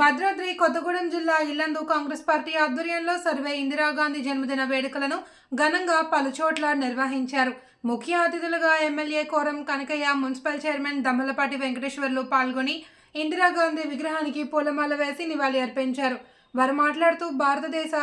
భద్రాద్రి కొత్తగూడెం జిల్లా ఇల్లందు కాంగ్రెస్ పార్టీ ఆధ్వర్యంలో సర్వే ఇందిరాగాంధీ జన్మదిన వేడుకలను ఘనంగా పలుచోట్ల నిర్వహించారు. ముఖ్య అతిథులుగా MLA Koram Kanakaiah municipal chairman Dammalapati Venkateswarlu పాల్గొని ఇందిరాగాంధీ విగ్రహానికి పూలమాల వేసి నివాళి అర్పించారు. వారు మాట్లాడుతూ భారతదేశ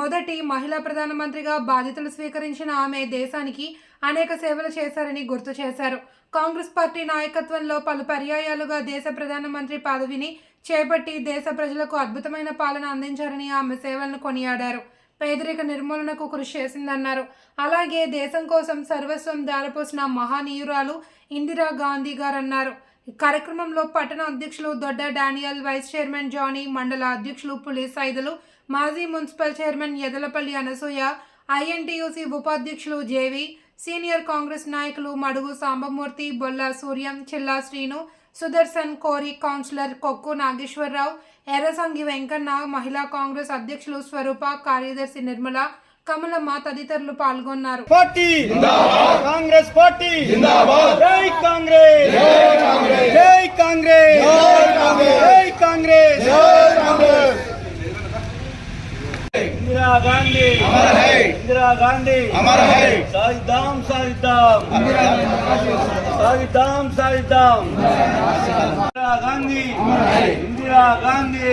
మొదటి మహిళా ప్రధానమంత్రిగా బాధ్యతలు స్వీకరించిన ఆమె దేశానికి అనేక సేవలు చేశారని గుర్తు చేశారు. కాంగ్రెస్ పార్టీ నాయకత్వంలో పలు పర్యాయాలుగా దేశ ప్రధానమంత్రి పదవిని చేపట్టి దేశ ప్రజలకు అద్భుతమైన పాలన అందించారని ఆమె సేవలను కొనియాడారు. పేదరిక నిర్మూలనకు కృషి చేసిందన్నారు. అలాగే దేశం కోసం సర్వస్వం దారపోసిన మహానీయురాలు ఇందిరా గాంధీ గారన్నారు. అన్నారు కార్యక్రమంలో పట్టణ అధ్యక్షులు Dodda Daniel vice chairman Johnny మండల అధ్యక్షులు పులిస్ సైదులు మాజీ municipal chairman Edalapalli Anasuya INTUC ఉపాధ్యక్షులు జేవి సీనియర్ కాంగ్రెస్ నాయకులు మడుగు సాంబమూర్తి బొల్ల సూర్యం చిల్లా శ్రీను సుదర్శన్ కోరి కౌన్సిలర్ కొక్కు నాగేశ్వరరావు ఎర్రసంగి వెంకన్న మహిళా కాంగ్రెస్ అధ్యక్షులు స్వరూప కార్యదర్శి నిర్మల కమలమ్మ తదితరులు పాల్గొన్నారు. పార్టీ! Congress party! జై కాంగ్రెస్! జై కాంగ్రెస్! జై కాంగ్రెస్! ఇందిరా గాంధీ. ఇందిరా గాంధీ. సాయిద్దాం సాయిద్దాం. సాయిద్దాం సాయిద్దాం. ఇందిరా గాంధీ. ఇందిరా గాంధీ.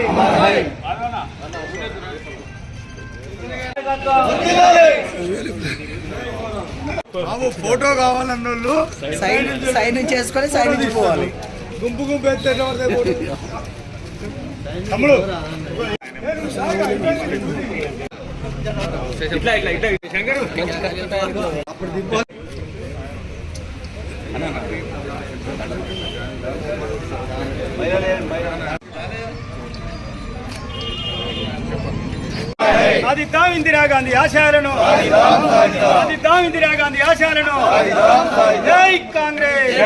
బాబు ఫోటో కావాలన్న వాళ్ళు నుంచి వేసుకొని సైడ్ నుంచి పోవాలి. గుంపు గుంపు ఎత్తే ఎట్లా పడతాయి ఫోటో? తమ్ముడు సాధిద్దాం ఇందిరా గాంధీ ఆశయాలను సాధిద్దాం ఇందిరా గాంధీ ఆశయాలను జై కాంగ్రెస్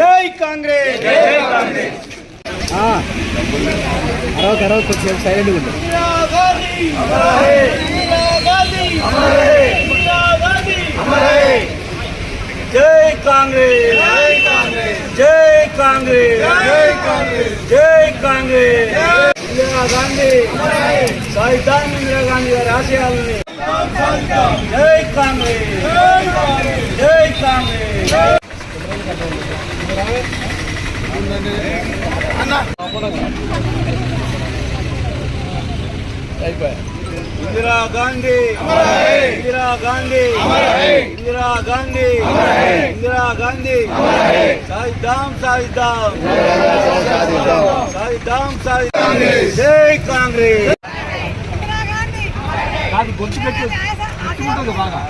జై కాంగ్రెస్ జై కాంగ్రెస్ జై కాంగ్రెస్ అరవై అరవై కొంచెం సైలెంట్ ఉంటుంది జై కాంగ్రెస్ జై కాంగ్రెస్. జై కాంగ్రెస్. జై కాంగ్రెస్. జై కాంగ్రెస్ ఇందిరా గాంధీ. సాయిదాం ఇందిరా గాంధీ గారి ఆశయాలని. జై కాంగ్రెస్. జై కాంగ్రెస్. ఇందిరా గాంధీ ఇందిరా గాంధీ ఇందిరా గాంధీ ఇందిరా గాంధీ. సాయిద్దాం సాయిద్దాం సాయిద్దాం సాయిద్దాం జై కాంగ్రెస్. గొంతు పెట్టి బాగా.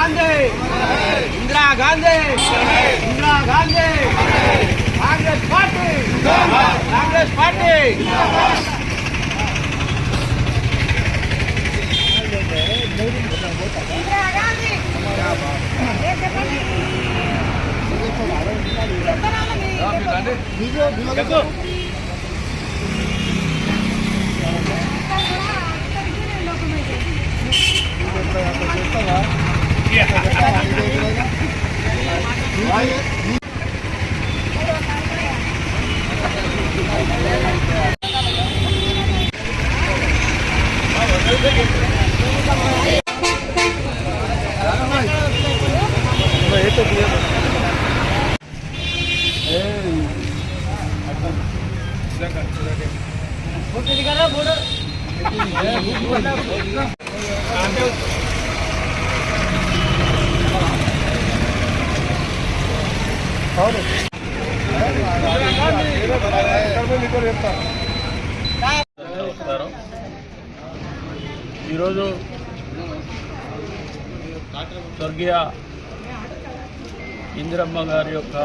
Gandhi! Indira Gandhi! Indira Gandhi! Congress party! Congress party! నమస్కారం ఈరోజు స్వర్గీయ ఇందిరమ్మ గారి యొక్క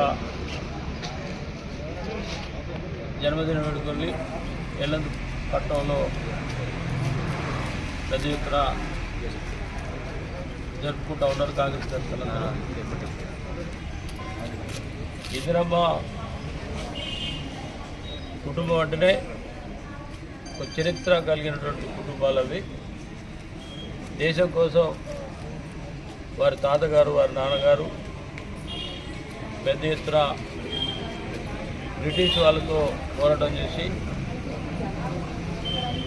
జన్మదిన వేడుకల్ని ఎల్లందు పట్టణంలో ప్రతి ఎత్తున జరుపుకుంటూ ఉన్నారు కాంగ్రెస్ తెలంగాణ ఎదురమ్మ కుటుంబం అంటేనే ఒక చరిత్ర కలిగినటువంటి కుటుంబాలు అవి. దేశం కోసం వారి తాతగారు వారి నాన్నగారు పెద్ద ఎత్తున బ్రిటిష్ వాళ్ళతో పోరాటం చేసి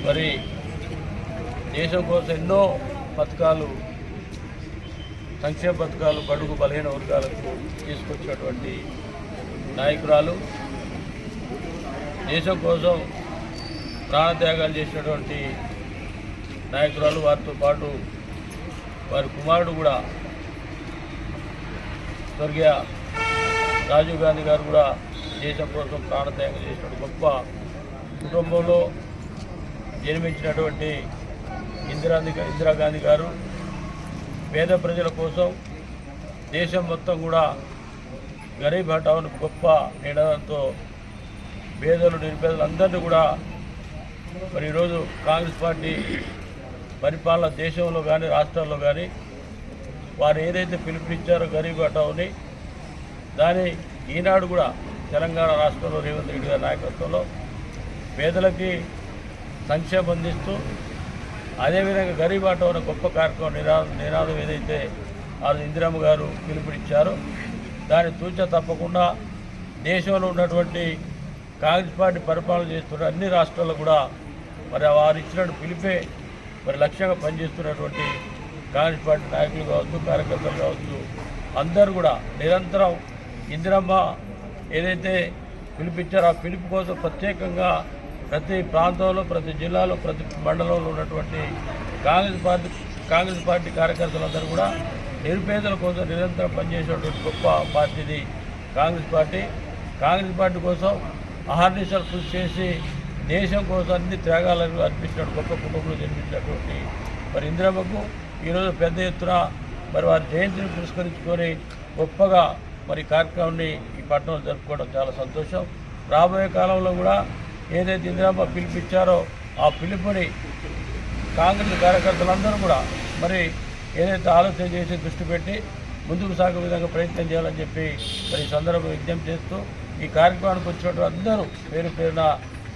మరి దేశం కోసం ఎన్నో పథకాలు సంక్షేమ పథకాలు బడుగు బలహీన వర్గాలకు తీసుకొచ్చినటువంటి నాయకురాలు. దేశం కోసం ప్రాణత్యాగాలు చేసినటువంటి నాయకురాలు వారితో పాటు వారి కుమారుడు కూడా స్వర్గీయ రాజీవ్ గాంధీ గారు కూడా దేశం కోసం ప్రాణత్యాగం చేసిన గొప్ప కుటుంబంలో జన్మించినటువంటి ఇందిరా ఇందిరాగాంధీ గారు. పేద ప్రజల కోసం దేశం మొత్తం కూడా గరీబ్ హఠావును గొప్ప నినాదంతో పేదలు నిరుపేదలందరినీ కూడా మరి ఈరోజు కాంగ్రెస్ పార్టీ పరిపాలన దేశంలో కానీ రాష్ట్రాల్లో కానీ వారు ఏదైతే పిలుపునిచ్చారో గరీబ్ హఠావుని దాని ఈనాడు కూడా తెలంగాణ రాష్ట్రంలో రేవంత్ రెడ్డి గారి నాయకత్వంలో పేదలకి సంక్షేమం అందిస్తూ అదేవిధంగా గరీబ్ ఆటో అనే గొప్ప కార్యక్రమం నినాదం నినాదం ఏదైతే వాళ్ళు ఇందిరమ్మ గారు పిలుపునిచ్చారో దాని తూచ తప్పకుండా దేశంలో ఉన్నటువంటి కాంగ్రెస్ పార్టీ పరిపాలన చేస్తున్న అన్ని రాష్ట్రాల్లో కూడా మరి వారు ఇచ్చిన పిలిపే మరి లక్ష్యంగా పనిచేస్తున్నటువంటి కాంగ్రెస్ పార్టీ నాయకులు కావచ్చు కార్యకర్తలు కావచ్చు అందరూ కూడా నిరంతరం ఇందిరమ్మ ఏదైతే పిలిపించారో ఆ పిలుపు కోసం ప్రత్యేకంగా ప్రతి ప్రాంతంలో ప్రతి జిల్లాలో ప్రతి మండలంలో ఉన్నటువంటి కాంగ్రెస్ పార్టీ కాంగ్రెస్ పార్టీ కార్యకర్తలందరూ కూడా నిరుపేదల కోసం నిరంతరం పనిచేసేటువంటి గొప్ప పార్టీది కాంగ్రెస్ పార్టీ. కాంగ్రెస్ పార్టీ కోసం అహర్నిశలు కృషి చేసి దేశం కోసం అన్ని త్యాగాలను అర్పించిన గొప్ప కుటుంబంలో జన్మించినటువంటి మరి ఇందిరమ్మకు ఈరోజు పెద్ద ఎత్తున మరి వారి జయంతిని పురస్కరించుకొని గొప్పగా మరి కార్యక్రమాన్ని ఈ పట్టణంలో జరుపుకోవడం చాలా సంతోషం. రాబోయే కాలంలో కూడా ఏదైతే ఇందిరమ్మ పిలిపిచ్చారో ఆ పిలుపుని కాంగ్రెస్ కార్యకర్తలందరూ కూడా మరి ఏదైతే ఆలోచన చేసి దృష్టి పెట్టి ముందుకు సాగే విధంగా ప్రయత్నం చేయాలని చెప్పి మరి సందర్భం సందర్భంగా విజ్ఞప్తి చేస్తూ ఈ కార్యక్రమానికి వచ్చినటువంటి అందరూ పేరు పేరున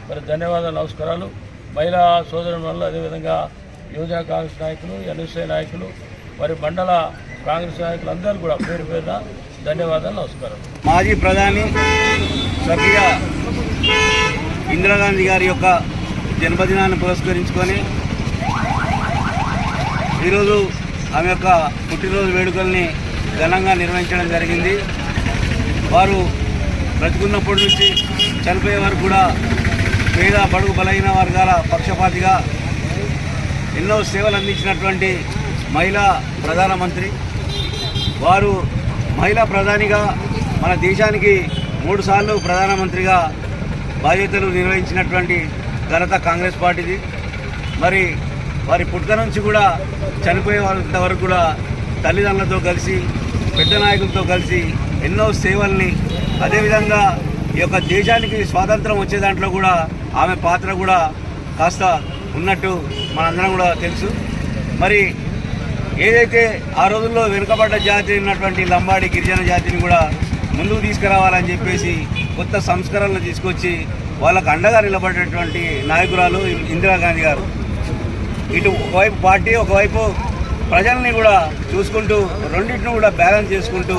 మరి ధన్యవాదాలు నమస్కారాలు. మహిళా సోదరుల వల్ల అదేవిధంగా యువజన కాంగ్రెస్ నాయకులు ఎన్ఎస్ఐ నాయకులు మరి మండల కాంగ్రెస్ నాయకులు అందరూ కూడా పేరు పేరున ధన్యవాదాలు నమస్కారం మాజీ ప్రధాని స్వర్గీయ ఇందిరాగాంధీ గారి యొక్క జన్మదినాన్ని పురస్కరించుకొని ఈరోజు ఆమె యొక్క పుట్టినరోజు వేడుకల్ని ఘనంగా నిర్వహించడం జరిగింది. వారు బ్రతుకున్నప్పటి నుంచి చనిపోయే వరకు కూడా పేద బడుగు బలహీన వర్గాల పక్షపాతిగా ఎన్నో సేవలు అందించినటువంటి మహిళా ప్రధానమంత్రి. వారు మహిళా ప్రధానిగా మన దేశానికి మూడుసార్లు ప్రధానమంత్రిగా బాధ్యతలు నిర్వహించినటువంటి ఘనత కాంగ్రెస్ పార్టీది. మరి వారి పుట్టుక నుంచి కూడా చనిపోయే వరకు కూడా తల్లిదండ్రులతో కలిసి పెద్ద నాయకులతో కలిసి ఎన్నో సేవల్ని అదేవిధంగా ఈ యొక్క దేశానికి స్వాతంత్రం వచ్చే దాంట్లో కూడా ఆమె పాత్ర కూడా కాస్త ఉన్నట్టు మనందరం కూడా తెలుసు. మరి ఏదైతే ఆ రోజుల్లో వెనుకబడ్డ జాతి ఉన్నటువంటి లంబాడి గిరిజన జాతిని కూడా ముందుకు తీసుకురావాలని చెప్పేసి కొత్త సంస్కరణలు తీసుకొచ్చి వాళ్ళకు అండగా నిలబడేటువంటి నాయకురాలు ఇందిరాగాంధీ గారు. ఇటు ఒకవైపు పార్టీ ఒకవైపు ప్రజల్ని కూడా చూసుకుంటూ రెండింటిని కూడా బ్యాలెన్స్ చేసుకుంటూ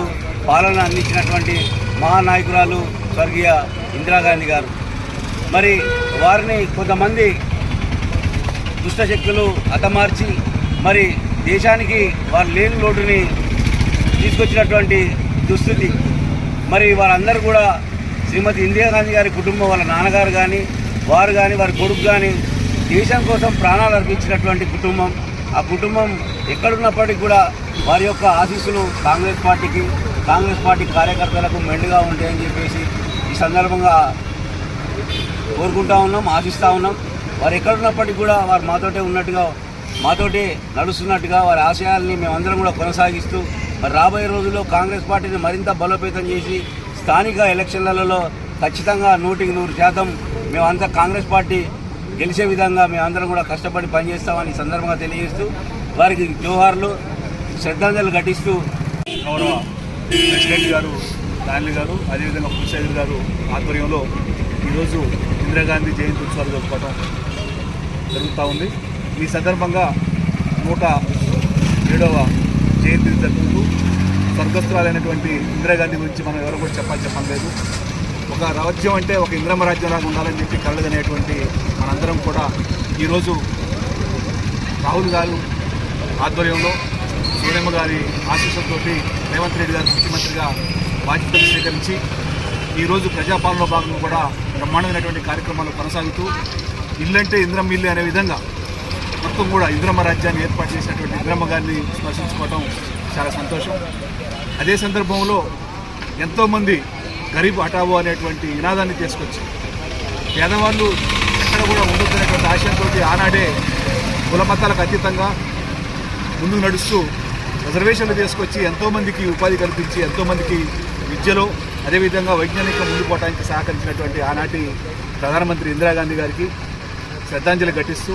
పాలన అందించినటువంటి మహానాయకురాలు స్వర్గీయ ఇందిరాగాంధీ గారు. మరి వారిని కొంతమంది దుష్టశక్తులు అతమార్చి మరి దేశానికి వారు లేని లోటుని తీసుకొచ్చినటువంటి దుస్థితి. మరి వారందరూ కూడా శ్రీమతి ఇందిరాగాంధీ గారి కుటుంబం వాళ్ళ నాన్నగారు కానీ వారు కానీ వారి కొడుకు కానీ దేశం కోసం ప్రాణాలు అర్పించినటువంటి కుటుంబం ఆ కుటుంబం ఎక్కడున్నప్పటికీ కూడా వారి యొక్క ఆశీస్సులు కాంగ్రెస్ పార్టీకి కాంగ్రెస్ పార్టీ కార్యకర్తలకు మెండుగా ఉంటాయని చెప్పేసి ఈ సందర్భంగా కోరుకుంటా ఉన్నాం ఆశిస్తూ ఉన్నాం. వారు ఎక్కడున్నప్పటికీ కూడా వారు మాతోటే ఉన్నట్టుగా మాతోటే నడుస్తున్నట్టుగా వారి ఆశయాల్ని మేమందరం కూడా కొనసాగిస్తూ మరి రాబోయే రోజుల్లో కాంగ్రెస్ పార్టీని మరింత బలోపేతం చేసి స్థానిక ఎలక్షన్లలో ఖచ్చితంగా నూటికి నూరు శాతం మేమంతా కాంగ్రెస్ పార్టీ గెలిచే విధంగా మేమందరం కూడా కష్టపడి పనిచేస్తామని ఈ సందర్భంగా తెలియజేస్తూ వారికి జోహార్లు శ్రద్ధాంజలి ఘటిస్తూ గౌరవ ప్రెసిడెంట్ గారు దానిలి గారు అదేవిధంగా పురుషేంద్ర గారు ఆధ్వర్యంలో ఈరోజు ఇందిరాగాంధీ జయంతి ఉత్సవాలు జరుపుకోవడం జరుగుతూ ఉంది. ఈ సందర్భంగా నూట ఏడవ జయంతిని జరుపుతూ స్వర్గస్థురాలైనటువంటి ఇందిరాగాంధీ గురించి మనం ఎవరు కూడా చెప్పాలి చెప్పడం లేదు. ఒక రాజ్యం అంటే ఒక ఇంద్రమ రాజ్యం లాగా ఉండాలని చెప్పి కలదనేటువంటి మనందరం కూడా ఈరోజు రాహుల్ గారు ఆధ్వర్యంలో సూర్యమ్మ గారి ఆశీస్సులతో రేవంత్ రెడ్డి గారు ముఖ్యమంత్రిగా బాధ్యతలు స్వీకరించి ఈరోజు ప్రజాపాలనలో భాగంగా కూడా బ్రహ్మాండమైనటువంటి కార్యక్రమాలు కొనసాగుతూ ఇల్లంటే ఇంద్రమ్మ ఇల్లు అనే విధంగా మొత్తం కూడా ఇంద్రమ్మ రాజ్యాన్ని ఏర్పాటు చేసినటువంటి ఇంద్రమ్మ గారిని స్మరించుకోవడం చాలా సంతోషం. అదే సందర్భంలో ఎంతోమంది గరీబ్ హఠావో అనేటువంటి నినాదాన్ని తీసుకొచ్చి పేదవాళ్ళు ఎక్కడ కూడా ఉండొద్దనేటువంటి ఆశయంతో ఆనాడే కులమతాలకు అతీతంగా ముందుకు నడుస్తూ రిజర్వేషన్లు తీసుకొచ్చి ఎంతోమందికి ఉపాధి కల్పించి ఎంతోమందికి విద్యలో అదేవిధంగా వైజ్ఞానిక ముందు పోవడానికి సహకరించినటువంటి ఆనాటి ప్రధానమంత్రి ఇందిరాగాంధీ గారికి శ్రద్ధాంజలి ఘటిస్తూ